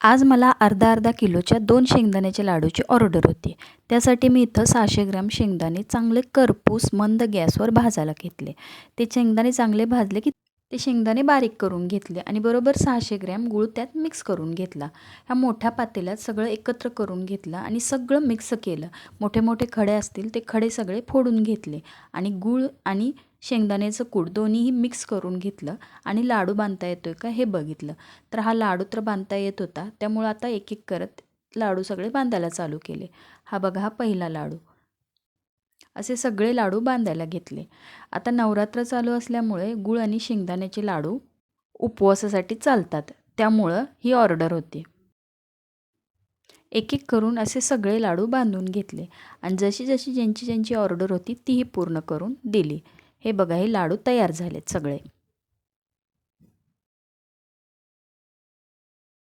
आज मला अर्धा अर्धा किलोच्या दोन शेंगदाण्याच्या लाडूची ऑर्डर होती. त्यासाठी मी इथं सहाशे ग्रॅम शेंगदाणे चांगले करपूस मंद गॅसवर भाजायला घेतले. ते शेंगदाणे चांगले भाजले की ते शेंगदाणे बारीक करून घेतले आणि बरोबर सहाशे ग्रॅम गूळ त्यात मिक्स करून घेतला. ह्या मोठ्या पातेल्यात सगळं एकत्र करून घेतलं आणि सगळं मिक्स केलं. मोठे मोठे खडे असतील ते खडे सगळे फोडून घेतले आणि गूळ आणि शेंगदाण्याचं कूड दोन्हीही मिक्स करून घेतलं आणि लाडू बांधता येतो आहे का हे बघितलं. तर हा लाडू तर बांधता येत होता त्यामुळं आता एक एक करत लाडू सगळे बांधायला चालू केले. हा बघा हा पहिला लाडू. असे सगळे लाडू बांधायला घेतले. आता नवरात्र चालू असल्यामुळे गुळ आणि शेंगदाण्याचे लाडू उपवासासाठी चालतात. त्यामुळं ही ऑर्डर होती. एक एक करून असे सगळे लाडू बांधून घेतले आणि जशी जशी ज्यांची ज्यांची ऑर्डर होती तीही पूर्ण करून दिली. हे बघा हे लाडू तयार झालेत सगळे.